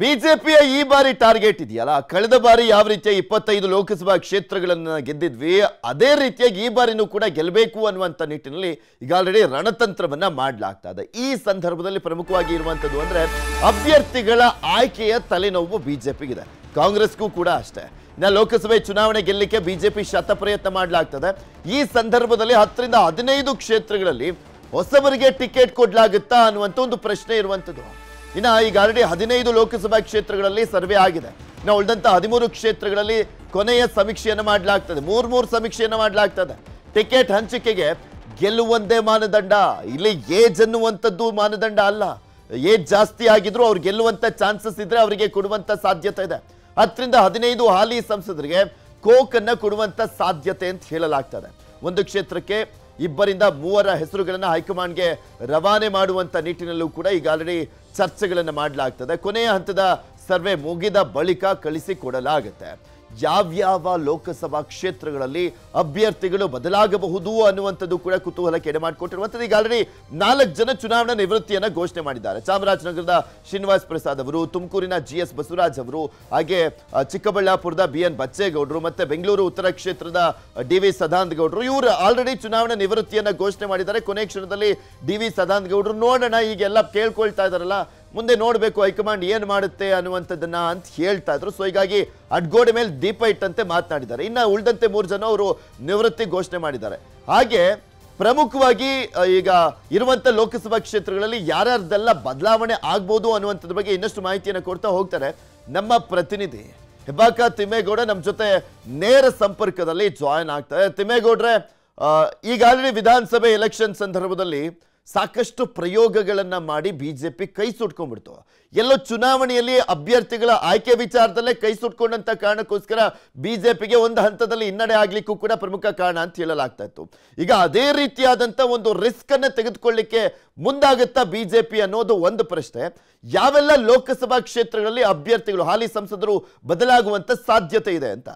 ಬಿಜೆಪಿಯ ಈ ಬಾರಿ ಟಾರ್ಗೆಟ್ ಇದೆಯಲ್ಲ? ಕಳೆದ ಬಾರಿ ಯಾವ ರೀತಿಯ ಇಪ್ಪತ್ತೈದು ಲೋಕಸಭಾ ಕ್ಷೇತ್ರಗಳನ್ನು ಗೆದ್ದಿದ್ವಿ, ಅದೇ ರೀತಿಯಾಗಿ ಈ ಬಾರಿನೂ ಕೂಡ ಗೆಲ್ಲಬೇಕು ಅನ್ನುವಂಥ ನಿಟ್ಟಿನಲ್ಲಿ ಈಗ ಆಲ್ರೆಡಿ ರಣತಂತ್ರವನ್ನ ಮಾಡಲಾಗ್ತಾ ಇದೆ. ಈ ಸಂದರ್ಭದಲ್ಲಿ ಪ್ರಮುಖವಾಗಿ ಇರುವಂತದ್ದು ಅಂದ್ರೆ ಅಭ್ಯರ್ಥಿಗಳ ಆಯ್ಕೆಯ ತಲೆನೋವು ಬಿಜೆಪಿಗಿದೆ. ಕಾಂಗ್ರೆಸ್ಗೂ ಕೂಡ ಅಷ್ಟೇ. ಇನ್ನ ಲೋಕಸಭೆ ಚುನಾವಣೆ ಗೆಲ್ಲಕ್ಕೆ ಬಿಜೆಪಿ ಶತ ಪ್ರಯತ್ನ ಮಾಡಲಾಗ್ತದೆ. ಈ ಸಂದರ್ಭದಲ್ಲಿ ಹತ್ತರಿಂದ ಹದಿನೈದು ಕ್ಷೇತ್ರಗಳಲ್ಲಿ ಹೊಸಬರಿಗೆ ಟಿಕೆಟ್ ಕೊಡಲಾಗುತ್ತಾ ಅನ್ನುವಂಥ ಒಂದು ಪ್ರಶ್ನೆ ಇರುವಂಥದ್ದು ಇನ್ನ ಈಗ ಆಲ್ರೆಡಿ ಹದಿನೈದು ಲೋಕಸಭಾ ಕ್ಷೇತ್ರಗಳಲ್ಲಿ ಸರ್ವೆ ಆಗಿದೆ. ಇನ್ನು ಉಳಿದಂಥ ಹದಿಮೂರು ಕ್ಷೇತ್ರಗಳಲ್ಲಿ ಕೊನೆಯ ಸಮೀಕ್ಷೆಯನ್ನು ಮಾಡಲಾಗ್ತದೆ. ಮೂರು ಮೂರು ಸಮೀಕ್ಷೆಯನ್ನು ಮಾಡಲಾಗ್ತದೆ. ಟಿಕೆಟ್ ಹಂಚಿಕೆಗೆ ಗೆಲ್ಲುವಂದೇ ಮಾನದಂಡ. ಇಲ್ಲಿ ಏಜ್ ಅನ್ನುವಂಥದ್ದು ಮಾನದಂಡ ಅಲ್ಲ. ಏಜ್ ಜಾಸ್ತಿ ಆಗಿದ್ರು ಅವ್ರು ಗೆಲ್ಲುವಂತ ಚಾನ್ಸಸ್ ಇದ್ರೆ ಅವರಿಗೆ ಕೊಡುವಂತ ಸಾಧ್ಯತೆ ಇದೆ. ಹತ್ತರಿಂದ ಹದಿನೈದು ಹಾಲಿ ಸಂಸದರಿಗೆ ಕೋಕನ್ನು ಕೊಡುವಂಥ ಸಾಧ್ಯತೆ ಅಂತ ಹೇಳಲಾಗ್ತದೆ. ಒಂದು ಕ್ಷೇತ್ರಕ್ಕೆ ಇಬ್ಬರಿಂದ ಮೂವರ ಹೆಸರುಗಳನ್ನು ಹೈಕಮಾಂಡ್ಗೆ ರವಾನೆ ಮಾಡುವಂತ ನಿಟ್ಟಿನಲ್ಲೂ ಕೂಡ ಈಗ ಆಲ್ರೆಡಿ ಚರ್ಚೆಗಳನ್ನು ಮಾಡಲಾಗ್ತದೆ. ಕೊನೆಯ ಹಂತದ ಸರ್ವೆ ಮುಗಿದ ಬಳಿಕ ಕಳಿಸಿಕೊಡಲಾಗುತ್ತೆ ಯಾವ್ಯಾವ ಲೋಕಸಭಾ ಕ್ಷೇತ್ರಗಳಲ್ಲಿ ಅಭ್ಯರ್ಥಿಗಳು ಬದಲಾಗಬಹುದು ಅನ್ನುವಂಥದ್ದು ಕೂಡ ಕುತೂಹಲಕ್ಕೆ ಎಡೆ ಮಾಡಿಕೊಟ್ಟಿರುವಂಥದ್ದು ಈಗ ಆಲ್ರೆಡಿ ನಾಲ್ಕು ಜನ ಚುನಾವಣಾ ನಿವೃತ್ತಿಯನ್ನು ಘೋಷಣೆ ಮಾಡಿದ್ದಾರೆ. ಚಾಮರಾಜನಗರದ ಶ್ರೀನಿವಾಸ್ ಪ್ರಸಾದ್ ಅವರು, ತುಮಕೂರಿನ ಜಿ ಎಸ್ ಬಸವರಾಜ್ ಅವರು, ಹಾಗೆ ಚಿಕ್ಕಬಳ್ಳಾಪುರದ ಬಿ ಎನ್ ಬಚ್ಚೇಗೌಡರು ಮತ್ತೆ ಬೆಂಗಳೂರು ಉತ್ತರ ಕ್ಷೇತ್ರದ ಡಿ ವಿ ಸದಾನಂದ ಗೌಡರು ಇವರು ಆಲ್ರೆಡಿ ಚುನಾವಣಾ ನಿವೃತ್ತಿಯನ್ನು ಘೋಷಣೆ ಮಾಡಿದ್ದಾರೆ. ಕೊನೆ ಕ್ಷಣದಲ್ಲಿ ಡಿ ವಿ ಸದಾನಂದ ಗೌಡರು ನೋಡೋಣ ಈಗೆಲ್ಲ ಕೇಳ್ಕೊಳ್ತಾ ಇದಾರಲ್ಲ ಮುಂದೆ ನೋಡಬೇಕು ಹೈಕಮಾಂಡ್ ಏನು ಮಾಡುತ್ತೆ ಅನ್ನುವಂಥದ್ದನ್ನ ಅಂತ ಹೇಳ್ತಾ ಇದ್ರು. ಸೊ ಹೀಗಾಗಿ ಅಡ್ಗೋಡೆ ಮೇಲೆ ದೀಪ ಇಟ್ಟಂತೆ ಮಾತನಾಡಿದ್ದಾರೆ. ಇನ್ನು ಉಳಿದಂತೆ ಮೂರು ಜನ ಅವರು ನಿವೃತ್ತಿ ಘೋಷಣೆ ಮಾಡಿದ್ದಾರೆ. ಹಾಗೆ ಪ್ರಮುಖವಾಗಿ ಈಗ ಇರುವಂಥ ಲೋಕಸಭಾ ಕ್ಷೇತ್ರಗಳಲ್ಲಿ ಯಾರ್ಯಾರ್ದೆಲ್ಲ ಬದಲಾವಣೆ ಆಗ್ಬೋದು ಅನ್ನುವಂಥದ್ರ ಬಗ್ಗೆ ಇನ್ನಷ್ಟು ಮಾಹಿತಿಯನ್ನು ಕೊಡ್ತಾ ಹೋಗ್ತಾರೆ ನಮ್ಮ ಪ್ರತಿನಿಧಿ ಹೆಬ್ಬಾಕ ತಿಮ್ಮೇಗೌಡ ನಮ್ಮ ಜೊತೆ ನೇರ ಸಂಪರ್ಕದಲ್ಲಿ ಜಾಯಿನ್ ಆಗ್ತಾರೆ. ತಿಮ್ಮೇಗೌಡ್ರೆ ಈಗಾಗಲೇ ವಿಧಾನಸಭೆ ಎಲೆಕ್ಷನ್ ಸಂದರ್ಭದಲ್ಲಿ ಸಾಕಷ್ಟು ಪ್ರಯೋಗಗಳನ್ನು ಮಾಡಿ ಬಿ ಜೆ ಪಿ ಕೈ ಸುಟ್ಕೊಂಡ್ಬಿಡ್ತು. ಎಲ್ಲೋ ಚುನಾವಣೆಯಲ್ಲಿ ಅಭ್ಯರ್ಥಿಗಳ ಆಯ್ಕೆ ವಿಚಾರದಲ್ಲೇ ಕೈ ಸುಟ್ಕೊಂಡಂತ ಕಾರಣಕ್ಕೋಸ್ಕರ ಬಿಜೆಪಿಗೆ ಒಂದು ಹಂತದಲ್ಲಿ ಹಿನ್ನಡೆ ಆಗ್ಲಿಕ್ಕೂ ಕೂಡ ಪ್ರಮುಖ ಕಾರಣ ಅಂತ ಹೇಳಲಾಗ್ತಾ ಇತ್ತು. ಈಗ ಅದೇ ರೀತಿಯಾದಂತ ಒಂದು ರಿಸ್ಕ್ ಅನ್ನ ತೆಗೆದುಕೊಳ್ಳಿಕ್ಕೆ ಮುಂದಾಗುತ್ತಾ ಬಿಜೆಪಿ ಅನ್ನೋದು ಒಂದು ಪ್ರಶ್ನೆ. ಯಾವೆಲ್ಲ ಲೋಕಸಭಾ ಕ್ಷೇತ್ರಗಳಲ್ಲಿ ಅಭ್ಯರ್ಥಿಗಳು, ಹಾಲಿ ಸಂಸದರು ಬದಲಾಗುವಂತ ಸಾಧ್ಯತೆ ಇದೆ ಅಂತ?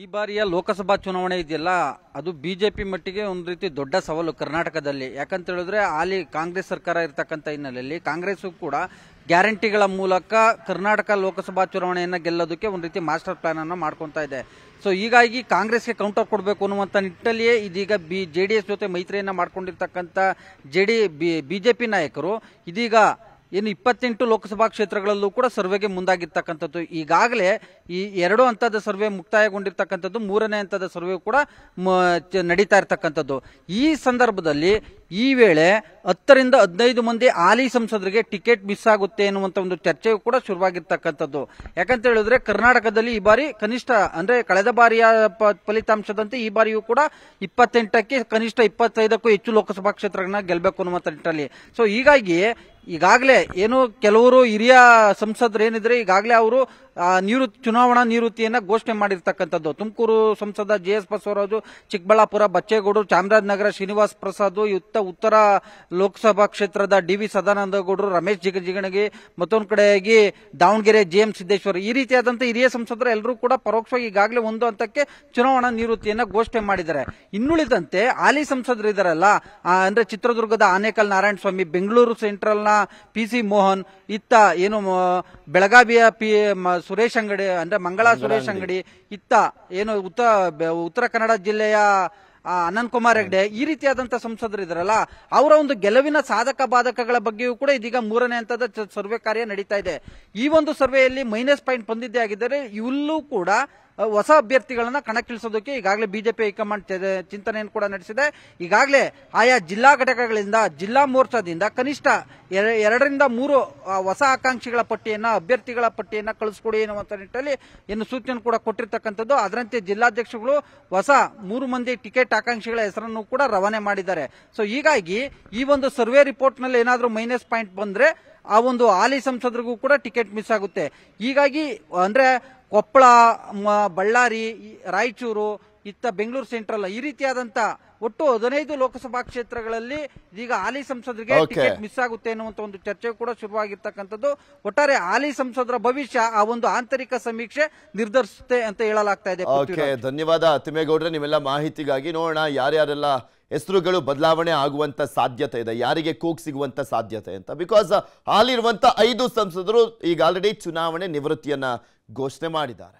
ಈ ಬಾರಿಯ ಲೋಕಸಭಾ ಚುನಾವಣೆ ಇದೆಯಲ್ಲ, ಅದು ಬಿಜೆಪಿ ಮಟ್ಟಿಗೆ ಒಂದು ರೀತಿ ದೊಡ್ಡ ಸವಾಲು ಕರ್ನಾಟಕದಲ್ಲಿ. ಯಾಕಂತ ಹೇಳಿದ್ರೆ, ಹಾಲಿ ಕಾಂಗ್ರೆಸ್ ಸರ್ಕಾರ ಇರತಕ್ಕಂಥ ಹಿನ್ನೆಲೆಯಲ್ಲಿ ಕಾಂಗ್ರೆಸ್ ಕೂಡ ಗ್ಯಾರಂಟಿಗಳ ಮೂಲಕ ಕರ್ನಾಟಕ ಲೋಕಸಭಾ ಚುನಾವಣೆಯನ್ನು ಗೆಲ್ಲೋದಕ್ಕೆ ಒಂದು ರೀತಿ ಮಾಸ್ಟರ್ ಪ್ಲ್ಯಾನನ್ನು ಮಾಡ್ಕೊತಾ ಇದೆ. ಸೊ ಹೀಗಾಗಿ ಕಾಂಗ್ರೆಸ್ಗೆ ಕೌಂಟರ್ ಕೊಡಬೇಕು ಅನ್ನುವಂಥ ನಿಟ್ಟಲ್ಲಿಯೇ ಇದೀಗ ಬಿ, ಜೆ ಡಿ ಎಸ್ ಜೊತೆ ಮೈತ್ರಿಯನ್ನು ಮಾಡ್ಕೊಂಡಿರ್ತಕ್ಕಂಥ J D B J P ನಾಯಕರು ಇದೀಗ ಏನು ಇಪ್ಪತ್ತೆಂಟು ಲೋಕಸಭಾ ಕ್ಷೇತ್ರಗಳಲ್ಲೂ ಕೂಡ ಸರ್ವೆಗೆ ಮುಂದಾಗಿರ್ತಕ್ಕಂಥದ್ದು. ಈಗಾಗಲೇ ಈ ಎರಡು ಹಂತದ ಸರ್ವೆ ಮುಕ್ತಾಯಗೊಂಡಿರ್ತಕ್ಕಂಥದ್ದು, ಮೂರನೇ ಹಂತದ ಸರ್ವೆ ಕೂಡ ನಡೀತಾ ಇರ್ತಕ್ಕಂಥದ್ದು. ಈ ಸಂದರ್ಭದಲ್ಲಿ ಈ ವೇಳೆ ಹತ್ತರಿಂದ ಹದಿನೈದು ಮಂದಿ ಹಾಲಿ ಸಂಸದರಿಗೆ ಟಿಕೆಟ್ ಮಿಸ್ ಆಗುತ್ತೆ ಎನ್ನುವಂಥ ಒಂದು ಚರ್ಚೆಯು ಕೂಡ ಶುರುವಾಗಿರ್ತಕ್ಕಂಥದ್ದು. ಯಾಕಂತ ಹೇಳಿದ್ರೆ ಕರ್ನಾಟಕದಲ್ಲಿ ಈ ಬಾರಿ ಕನಿಷ್ಠ, ಅಂದ್ರೆ ಕಳೆದ ಬಾರಿಯ ಫಲಿತಾಂಶದಂತೆ ಈ ಬಾರಿಯೂ ಕೂಡ ಇಪ್ಪತ್ತೆಂಟಕ್ಕೆ ಕನಿಷ್ಠ ಇಪ್ಪತ್ತೈದಕ್ಕೂ ಹೆಚ್ಚು ಲೋಕಸಭಾ ಕ್ಷೇತ್ರಗಳನ್ನ ಗೆಲ್ಲಬೇಕು ಅನ್ನುವಂಥ ನಿಟ್ಟಲ್ಲಿ ಸೊ ಹೀಗಾಗಿ ಈಗಾಗಲೇ ಏನು ಕೆಲವರು ಹಿರಿಯ ಸಂಸದರು ಏನಿದ್ರೆ ಈಗಾಗಲೇ ಅವರು ನಿವೃತ್ತಿ ಚುನಾವಣಾ ನಿವೃತ್ತಿಯನ್ನ ಘೋಷಣೆ ಮಾಡಿರ್ತಕ್ಕಂಥದ್ದು. ತುಮಕೂರು ಸಂಸದ ಜೆ ಎಸ್ ಬಸವರಾಜು ಚಿಕ್ಕಬಳ್ಳಾಪುರ ಬಚ್ಚೇಗೌಡರು ಚಾಮರಾಜನಗರ ಶ್ರೀನಿವಾಸ್ ಪ್ರಸಾದ್ ಯುತ್ತ ಉತ್ತರ ಲೋಕಸಭಾ ಕ್ಷೇತ್ರದ ಡಿ ವಿ ಸದಾನಂದಗೌಡರು ರಮೇಶ್ ಜಿಗಜಿಗಣಗಿ ಮತ್ತೊಂದು ಕಡೆಯಾಗಿ ದಾವಣಗೆರೆ ಜೆ ಎಂ ಸಿದ್ದೇಶ್ವರ. ಈ ರೀತಿಯಾದಂತಹ ಹಿರಿಯ ಸಂಸದರು ಎಲ್ಲರೂ ಕೂಡ ಪರೋಕ್ಷವಾಗಿ ಈಗಾಗಲೇ ಒಂದು ಹಂತಕ್ಕೆ ಚುನಾವಣಾ ನಿವೃತ್ತಿಯನ್ನ ಘೋಷಣೆ ಮಾಡಿದ್ದಾರೆ. ಇನ್ನುಳಿದಂತೆ ಹಾಲಿ ಸಂಸದರು ಇದಾರಲ್ಲ ಆ, ಅಂದ್ರೆ ಚಿತ್ರದುರ್ಗದ ಆನೇಕಲ್ ನಾರಾಯಣ ಸ್ವಾಮಿ ಬೆಂಗಳೂರು ಸೆಂಟ್ರಲ್ನ ಪಿ ಸಿ ಮೋಹನ್ ಇತ್ತ ಏನು ಬೆಳಗಾವಿಯ ಪಿ ಸುರೇಶ್ ಅಂಗಡಿ ಅಂದ್ರೆ ಮಂಗಳ ಸುರೇಶ್ ಅಂಗಡಿ. ಇತ್ತ ಏನು ಉತ್ತರ ಉತ್ತರ ಕನ್ನಡ ಜಿಲ್ಲೆಯ ಅನಂತ್ ಕುಮಾರ್ ಹೆಗ್ಡೆ ಈ ರೀತಿಯಾದಂತಹ ಸಂಸದರು ಇದಾರಲ್ಲ ಅವರ ಒಂದು ಗೆಲುವಿನ ಸಾಧಕ ಬಾಧಕಗಳ ಬಗ್ಗೆಯೂ ಕೂಡ ಇದೀಗ ಮೂರನೇ ಹಂತದ ಸರ್ವೆ ಕಾರ್ಯ ನಡೀತಾ ಇದೆ. ಈ ಒಂದು ಸರ್ವೆಯಲ್ಲಿ ಮೈನಸ್ ಪಾಯಿಂಟ್ ಬಂದಿದ್ದೇ ಆಗಿದ್ದರೆ ಇಲ್ಲೂ ಕೂಡ ಹೊಸ ಅಭ್ಯರ್ಥಿಗಳನ್ನ ಕಣಕ್ಕಿಳಿಸೋದಕ್ಕೆ ಈಗಾಗಲೇ ಬಿಜೆಪಿ ಹೈಕಮಾಂಡ್ ಚಿಂತನೆಯನ್ನು ಕೂಡ ನಡೆಸಿದೆ. ಈಗಾಗಲೇ ಆಯಾ ಜಿಲ್ಲಾ ಘಟಕಗಳಿಂದ, ಜಿಲ್ಲಾ ಮೋರ್ಚಾದಿಂದ ಕನಿಷ್ಠ ಎರ- ಎರಡರಿಂದ ಮೂರು ಹೊಸ ಆಕಾಂಕ್ಷಿಗಳ ಪಟ್ಟಿಯನ್ನ, ಅಭ್ಯರ್ಥಿಗಳ ಪಟ್ಟಿಯನ್ನ ಕಳಿಸ್ಕೊಡಿ ಎನ್ನುವಂತ ನಿಟ್ಟಲ್ಲಿ ಏನು ಸೂಚನೆ ಕೂಡ ಕೊಟ್ಟಿರ್ತಕ್ಕಂಥದ್ದು. ಅದರಂತೆ ಜಿಲ್ಲಾಧ್ಯಕ್ಷಗಳು ಹೊಸ ಮೂರು ಮಂದಿ ಟಿಕೆಟ್ ಆಕಾಂಕ್ಷಿಗಳ ಹೆಸರನ್ನು ಕೂಡ ರವಾನೆ ಮಾಡಿದ್ದಾರೆ. ಸೊ ಹೀಗಾಗಿ ಈ ಒಂದು ಸರ್ವೆ ರಿಪೋರ್ಟ್ನಲ್ಲಿ ಏನಾದರೂ ಮೈನಸ್ ಪಾಯಿಂಟ್ ಬಂದ್ರೆ ಆ ಒಂದು ಹಾಲಿ ಸಂಸದರಿಗೂ ಕೂಡ ಟಿಕೆಟ್ ಮಿಸ್ ಆಗುತ್ತೆ. ಹೀಗಾಗಿ ಅಂದ್ರೆ ಕೊಪ್ಪಳ ಬಳ್ಳಾರಿ ರಾಯಚೂರು ಇತ್ತ ಬೆಂಗಳೂರು ಸೆಂಟ್ರಲ್ ಈ ರೀತಿಯಾದಂತ ಒಟ್ಟು ಹದಿನೈದು ಲೋಕಸಭಾ ಕ್ಷೇತ್ರಗಳಲ್ಲಿ ಈಗ ಹಾಲಿ ಸಂಸದರಿಗೆ. ಟಿಕೆಟ್ ಮಿಸ್ ಆಗುತ್ತೆ ಅನ್ನುವಂತ ಒಂದು ಚರ್ಚೆ ಕೂಡ ಶುರುವಾಗಿರ್ತಕ್ಕಂಥದ್ದು ಒಟ್ಟಾರೆ ಹಾಲಿ ಸಂಸದರ ಭವಿಷ್ಯ ಆ ಒಂದು ಆಂತರಿಕ ಸಮೀಕ್ಷೆ ನಿರ್ಧರಿಸುತ್ತೆ ಅಂತ ಹೇಳಲಾಗ್ತಾ ಇದೆ ಓಕೆ. ಧನ್ಯವಾದ ತಿಮ್ಮೇಗೌಡ್ರೆ ನಿಮ್ಮೆಲ್ಲ ಮಾಹಿತಿಗಾಗಿ ನೋಡೋಣ ಯಾರ್ಯಾರೆಲ್ಲ ಹೆಸರುಗಳು ಬದಲಾವಣೆ ಆಗುವಂತ ಸಾಧ್ಯತೆ ಇದೆ ಯಾರಿಗೆ ಕೂಗ್ ಸಿಗುವಂತ ಸಾಧ್ಯತೆ ಅಂತ ಬಿಕಾಸ್ ಹಾಲಿರುವಂತ ಐದು ಸಂಸದರು ಈಗ ಆಲ್ರೆಡಿ ಚುನಾವಣೆ ನಿವೃತ್ತಿಯನ್ನ ಘೋಷಣೆ ಮಾಡಿದ್ದಾರೆ